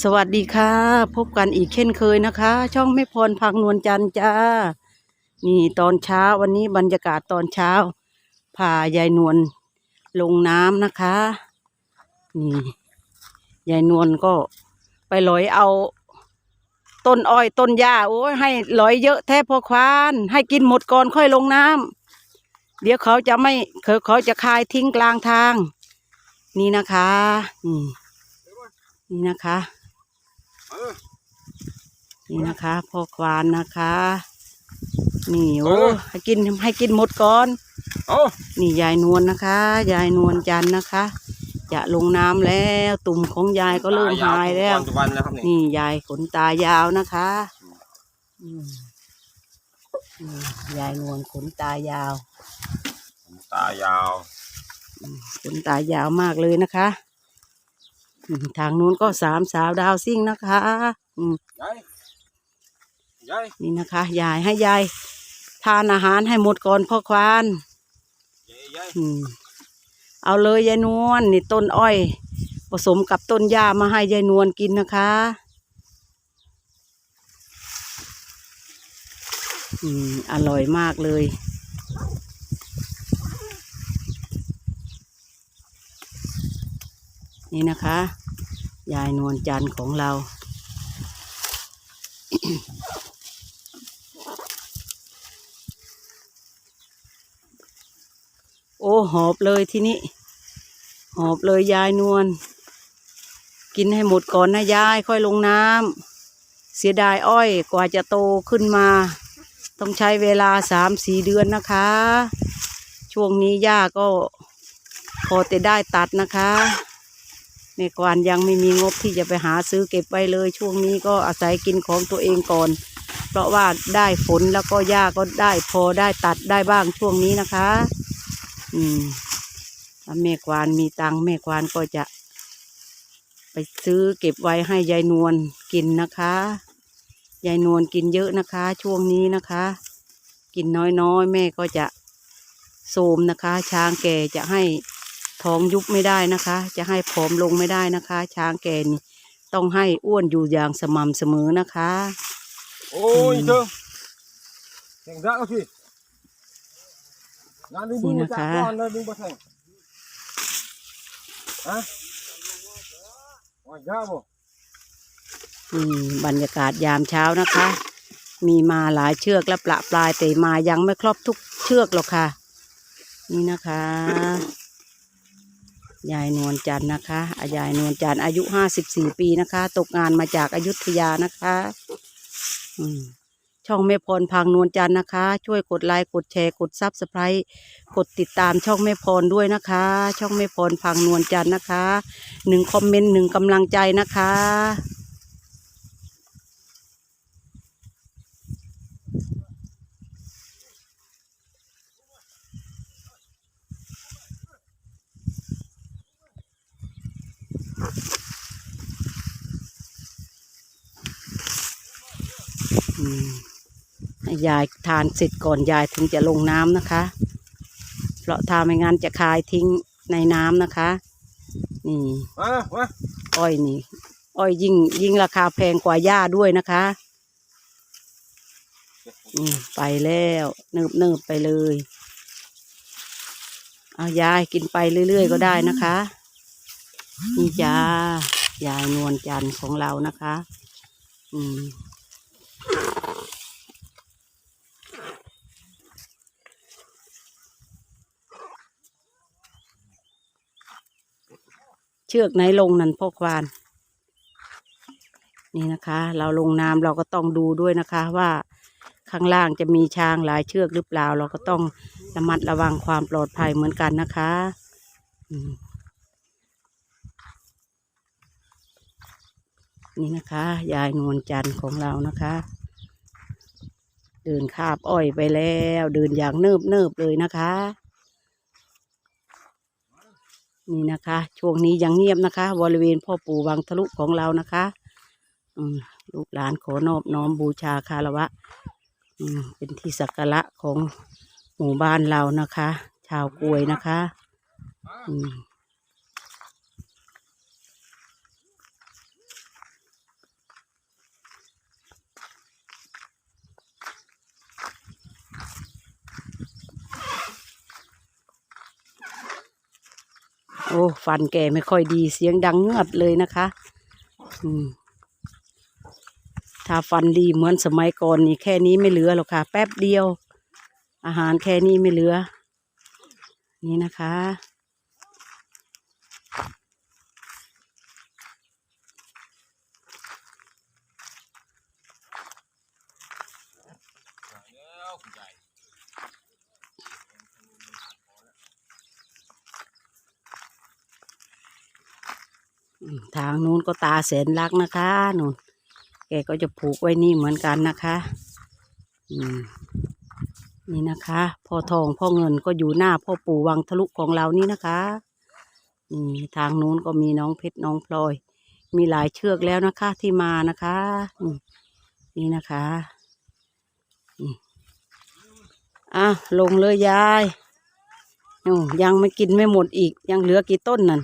สวัสดีค่ะ พบกันอีกเช่นเคยนะคะ ช่องแม่พรพังนวลจันทร์จ้า นี่ตอนเช้าวันนี้บรรยากาศตอนเช้าพายายนวลลงน้ำนะคะ นี่ยายนวลก็ไปลอยเอาต้นอ้อยต้นหญ้าโอ้ยให้ลอยเยอะแทบพอควาน ให้กินหมดก่อนค่อยลงน้ำเดี๋ยวเขาจะไม่เขาเขาจะคายทิ้งกลางทาง นี่นะคะนี่นี่นะคะ นี่นะคะพ่อควานนะคะนี่โอ้เออให้กินให้กินหมดก่อนเอานี่ยายนวลนะคะ ยายนวลจันทร์นะคะ จะลงน้ำแล้วตุ่มของยายก็เริ่มหายแล้วปัจจุบันแล้วครับนี่นี่ยายขนตายาวนะคะอืมอืมยายนวลขนตายาวตายาว ขนตายาวมากเลยนะคะอืม ทางนู้นก็สามสาวดาวซิ่งนะคะอืมยายยายนี่นะคะยายให้ยายทานอาหารให้หมดก่อนพ่อควานยายยายอืมเอาเลยยายนวลนี่ต้นอ้อย ผสมกับต้นหญ้ามาให้ยายนวลกินนะคะอืมอร่อยมากเลย นี่นะคะ ยายนวลจันทร์ของเรา โอ้หอบเลยที่นี้หอบเลยยายนวลกินให้หมดก่อนนะยายค่อยลงน้ำเสียดายอ้อยกว่าจะโตขึ้นมา ต้องใช้เวลาสามสี่เดือนนะคะ ช่วงนี้ย่าก็พอแต่ได้ตัดนะคะ แม่กวานยังไม่มีงบที่จะไปหาซื้อเก็บไว้เลย ช่วงนี้ก็อาศัยกินของตัวเองก่อน เพราะว่าได้ฝนแล้วก็ย่าก็ได้พอได้ตัดได้บ้างช่วงนี้นะคะ อืมถ้าแม่ควานมีตังค์แม่ควานก็จะ ไปซื้อเก็บไว้ให้ยายนวลกินนะคะยายนวลกินเยอะนะคะ ช่วงนี้นะคะ กินน้อยๆ แม่ก็จะโทรมนะคะ ช้างแก่จะให้ ท้องยุบไม่ได้นะคะ จะให้ผอมลงไม่ได้นะคะ ช้างแก่นี่ต้องให้อ้วนอยู่อย่างสม่ำเสมอนะคะ โอ้ยเธอแข่งรักเอาสิงานดึงบึงมาจากก่อนเลยดึงมาแข่งฮะว่ายาวบ่อืมบรรยากาศยามเช้านะคะ มีมาหลายเชือกและประปลายแต่มายังไม่ครบทุกเชือกหรอกค่ะ นี่นะคะ ยายนวลจันทร์นะคะอะยายนวลจันทร์อายุห้าสิบสี่ปีนะคะ ตกงานมาจากอายุทยานะคะช่องแม่พรพังนวลจันทร์นะคะ ช่วยกดไลค์กดแชร์กดซับสไครต์กดติดตามช่องแม่พรด้วยนะคะ ช่องแม่พรพังนวลจันทร์นะคะหนึ่งคอมเมนต์หนึ่งกำลังใจนะคะ ให้ยายทานเสร็จก่อนยายถึงจะลงน้ำนะคะ เพราะถ้าไม่งั้นจะคายทิ้งในน้ำนะคะ นี่มามาอ้อยนี่ อ้อยยิ่งยิ่งราคาแพงกว่าหญ้าด้วยนะคะนี่ไปแล้วเนิบเนิบๆไปเลย เอายายกินไปเรื่อย ๆ ก็ได้นะคะ นี่จ้ายายนวลจันทร์ของเรานะคะ อืมเชือกไหนลงนั่นพ่อควาน นี่นะคะ เราลงน้ำเราก็ต้องดูด้วยนะคะว่าข้างล่างจะมีช้างหลายเชือกหรือเปล่า เราก็ต้องระมัดระวังความปลอดภัยเหมือนกันนะคะ อืม นี่นะคะ ยายนวลจันทร์ของเรานะคะ เดินคาบอ้อยไปแล้ว เดินอย่างเนิบเนิบเลยนะคะ นี่นะคะ ช่วงนี้ยังเงียบนะคะ บริเวณพ่อปู่วังทะลุของเรานะคะลูกหลานขอนอบน้อมบูชาคารวะเป็นที่สักการะของหมู่บ้านเรานะคะ ชาวกวยนะคะ อืม โอ้ฟันแกไม่ค่อยดีเสียงดังเงือดเลยนะคะถ้าฟันดีเหมือนสมัยก่อนนี่แค่นี้ไม่เหลือหรอกค่ะ แป๊บเดียว อาหารแค่นี้ไม่เหลือ นี่นะคะ แล้วคุณยาย อืม ทางนู้นก็ตาแสนรักนะคะนู่นแกก็จะผูกไว้นี่เหมือนกันนะคะอืมนี่นะคะพ่อทองพ่อเงินก็อยู่หน้าพ่อปู่วังทะลุของเรานี่นะคะอืมทางนู้นก็มีน้องเพชรน้องพลอย มีหลายเชือกแล้วนะคะที่มานะคะอืมนี่นะคะอืมอะลงเลยยายโอ้ยังไม่กินไม่หมดอีกยังเหลือกี่ต้นนั่น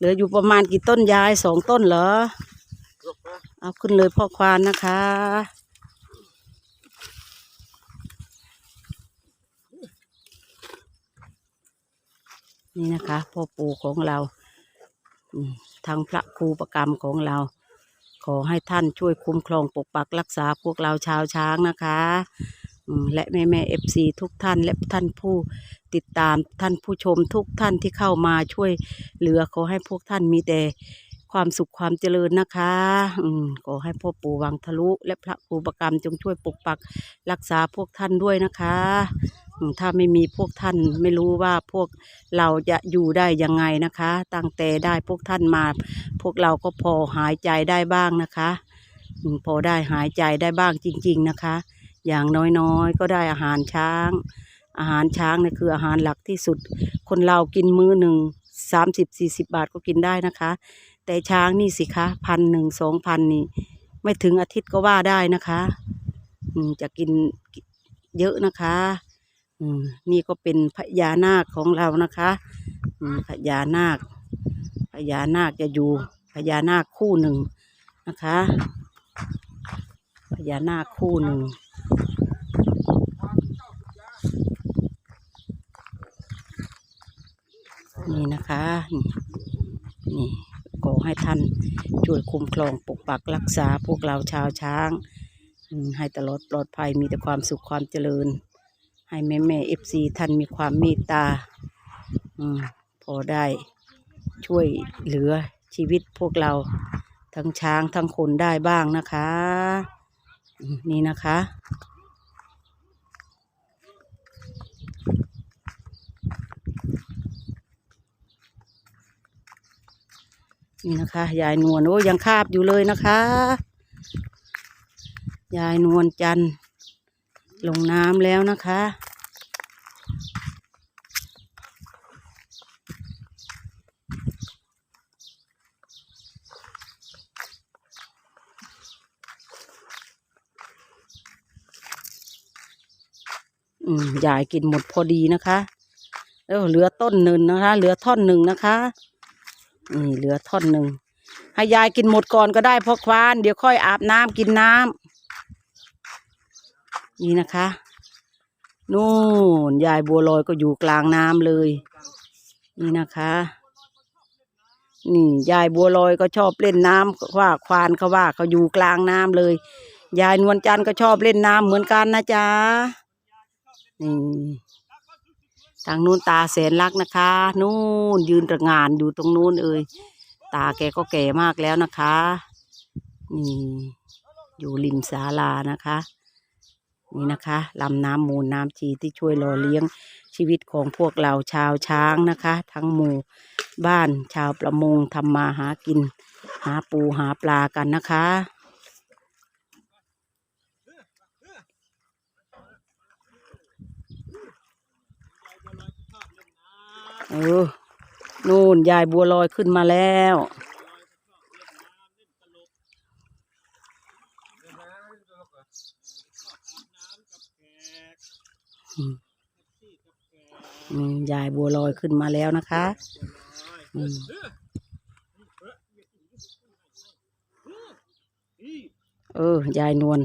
เหลืออยู่ประมาณกี่ต้นยายสองต้นเหรอ เอาขึ้นเลยพ่อควานนะคะ นี่นะคะพ่อปู่ของเราทางพระครูประกรรมของเรา ขอให้ท่านช่วยคุ้มครองปกปักรักษาพวกเราชาวช้างนะคะ และแม่แม่เอฟซีทุกท่าน และท่านผู้ติดตามท่านผู้ชมทุกท่านที่เข้ามาช่วยเหลือขอให้พวกท่านมีแต่ความสุขความเจริญนะคะอืขอให้พ่อปู่วังทะลุ และพระครูประกรรมจงช่วยปกปักรักษาพวกท่านด้วยนะคะถ้าไม่มีพวกท่านไม่รู้ว่าพวกเราจะอยู่ได้ยังไงนะคะ ตั้งแต่ได้พวกท่านมา พวกเราก็พอหายใจได้บ้างนะคะ พอได้หายใจได้บ้างจริง ๆนะคะ อย่างน้อยๆ ก็ได้อาหารช้าง อาหารช้างเนี่ยคืออาหารหลักที่สุด คนเรากินมื้อหนึ่งสามสิบสี่สิบบาทก็กินได้นะคะ แต่ช้างนี่สิคะพันหนึ่งสองพันนี่ ไม่ถึงอาทิตย์ก็ว่าได้นะคะอืมจะกินเยอะนะคะอืมนี่ก็เป็นพญานาคของเรานะคะอืมพญานาคพญานาคจะอยู่พญานาคคู่หนึ่งนะคะพญานาคคู่หนึ่ง นี่นะคะนี่นี่ขอให้ท่านช่วยคุ้มครองปกปักรักษาพวกเราชาวช้าง ให้ตลอดปลอดภัยมีแต่ความสุขความเจริญ ให้แม่แม่เอฟซีท่านมีความเมตตาอพอได้ช่วยเหลือชีวิตพวกเราทั้งช้างทั้งคนได้บ้างนะคะ นี่นะคะ นี่นะคะ ยายนวลโอ้ยังคาบอยู่เลยนะคะ ยายนวลจันลงน้ำแล้วนะคะ อืมยายกินหมดพอดีนะคะแล้วเหลือต้นหนึ่งนะคะ เหลือท่อนหนึ่งนะคะนี่เหลือท่อนหนึ่งให้ยายกินหมดก่อนก็ได้เพราะควาน เดี๋ยวค่อยอาบน้ำกินน้ำนี่นะคะนู่นยายบัวลอยก็อยู่กลางน้ำเลย นี่นะคะ นี่ยายบัวลอยก็ชอบเล่นน้ำว่าควานเขาว่าเขาอยู่กลางน้ำเลย ยายนวลจันทร์ก็ชอบเล่นน้ำเหมือนกันนะจ๊ะ นี่ทางนู้นตาแสนรักนะคะ นู่นยืนระงานอยู่ตรงนู้นเอ่ยตาแกก็แก่มากแล้วนะคะ นี่อยู่ริมศาลานะคะ นี่นะคะลำน้ำมูลน้ำชีที่ช่วยหล่อเลี้ยงชีวิตของพวกเราชาวช้างนะคะ ทั้งหมู่บ้านชาวประมงทำมาหากิน หาปูหาปลากันนะคะ เออนู่นยายบัวลอยขึ้นมาแล้วยายบัวลอยขึ้นมาแล้วนะคะเออยายนวล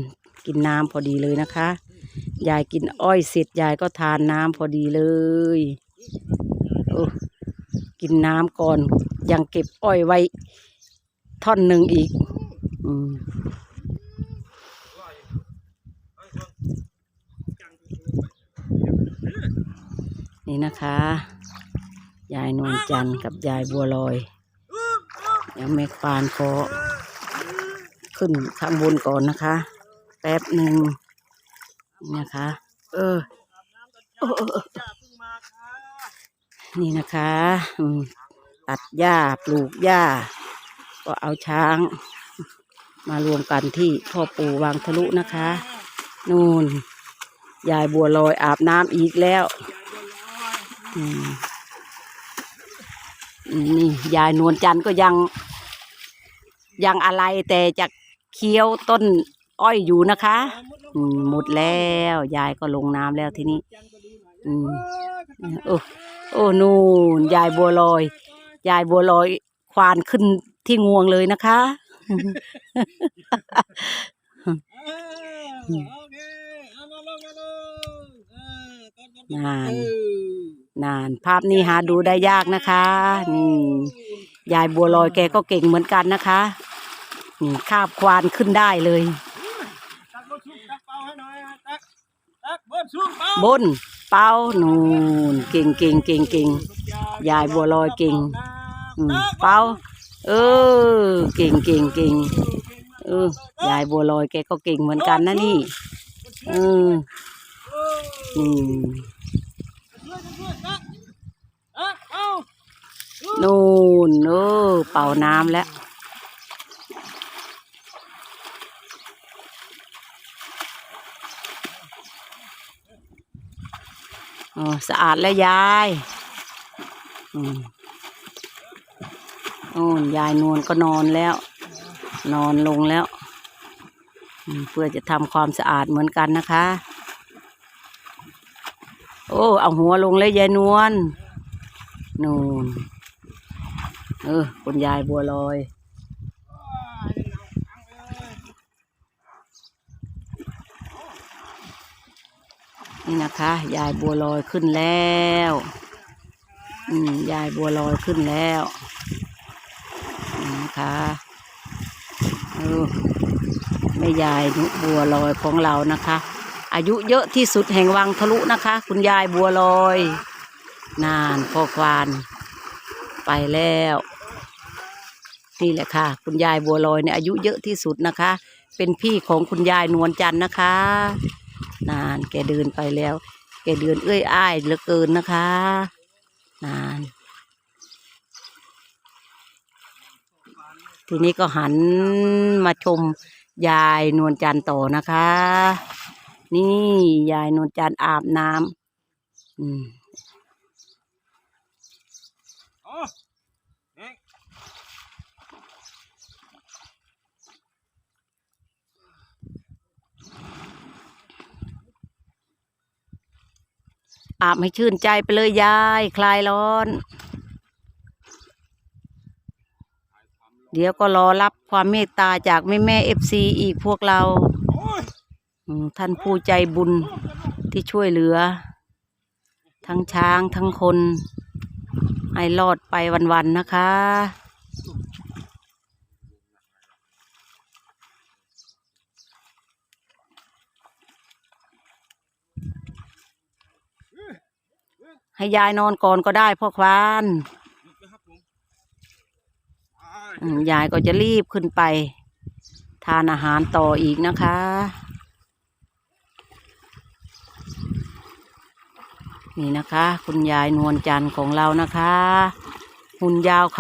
กินน้ำพอดีเลยนะคะ ยายกินอ้อยเสร็จยายก็ทานน้ำพอดีเลย โอ้กินน้ำก่อน ยังเก็บอ้อยไว้ ท่อนหนึ่งอีก อืมนี่นะคะ ยายนวลจันทร์กับยายบัวลอยยังไม่ควานขอขึ้นข้างบนก่อนนะคะ แป๊บหนึ่งนะคะ เออเออเออเออ นี่นะคะตัดหญ้าปลูกหญ้า ก็เอาช้าง มารวมกันที่พ่อปู่วางทะลุนะคะ นู่นยายบัวลอยอาบน้ำอีกแล้วนี่ยายนวลจันทร์ก็ยัง ยังอะไรแต่จะเคี้ยวต้นอ้อยอยู่นะคะหมดแล้ว ยายก็ลงน้ำแล้วทีนี้ อืมโอ้ โอ้นู่นยายบัวลอย ยายบัวลอย ควานขึ้นที่งวงเลยนะคะ นาน นาน ภาพนี้หาดูได้ยากนะคะนี่ยายบัวลอยแกก็เก่งเหมือนกันนะคะนี่คาบควานขึ้นได้เลยตักรถชุบตักเป่าให้หน่อยตักตัก เป้านูนเก่งเก่งเก่งเก่งยายบัวลอยเก่งเป้าเออเก่งเก่งเก่งเออยายบัวลอยแกก็เก่งเหมือนกันนะนี่เอออืมนู่นเออเป่าน้ำแล้ว อ๋อสะอาดแล้วยายอืมโอ้ยายนวลก็นอนแล้ว นอนลงแล้วเพื่อจะทำความสะอาดเหมือนกันนะคะ โอ้ เอาหัวลงเลยยายนวลนูนเออคุณยายบัวลอย นี่นะคะ ยายบัวลอยขึ้นแล้วอืมยายบัวลอยขึ้นแล้วนี่นะคะเออแม่ยายนุบัวลอยของเรานะคะ อายุเยอะที่สุดแห่งวังทะลุนะคะ คุณยายบัวลอย นานพ่อควาน ไปแล้ว นี่แหละค่ะ คุณยายบัวลอยเนี่ยอายุเยอะที่สุดนะคะ เป็นพี่ของคุณยายนวลจันทร์นะคะ นานแกเดินไปแล้ว แกเดินเอื้อยอ้ายเหลือเกินนะคะ นาน ทีนี้ก็หันมาชมยายนวลจันทร์ต่อนะคะ นี่ยายนวลจันทร์อาบน้ำอืม เอาเอ๊ะ อาบให้ชื่นใจไปเลยยาย คลายร้อน เดี๋ยวก็รอรับความเมตตาจากแม่แม่เอฟซีอีกพวกเราท่านผู้ใจบุญที่ช่วยเหลือ ทั้งช้างทั้งคน ให้รอดไปวันๆนะคะ ให้ยายนอนก่อนก็ได้พ่อควานยายก็จะรีบขึ้นไป ทานอาหารต่ออีกนะคะ นี่นะคะ คุณยายนวลจันทร์ของเรานะคะ หุ่นยาวเขา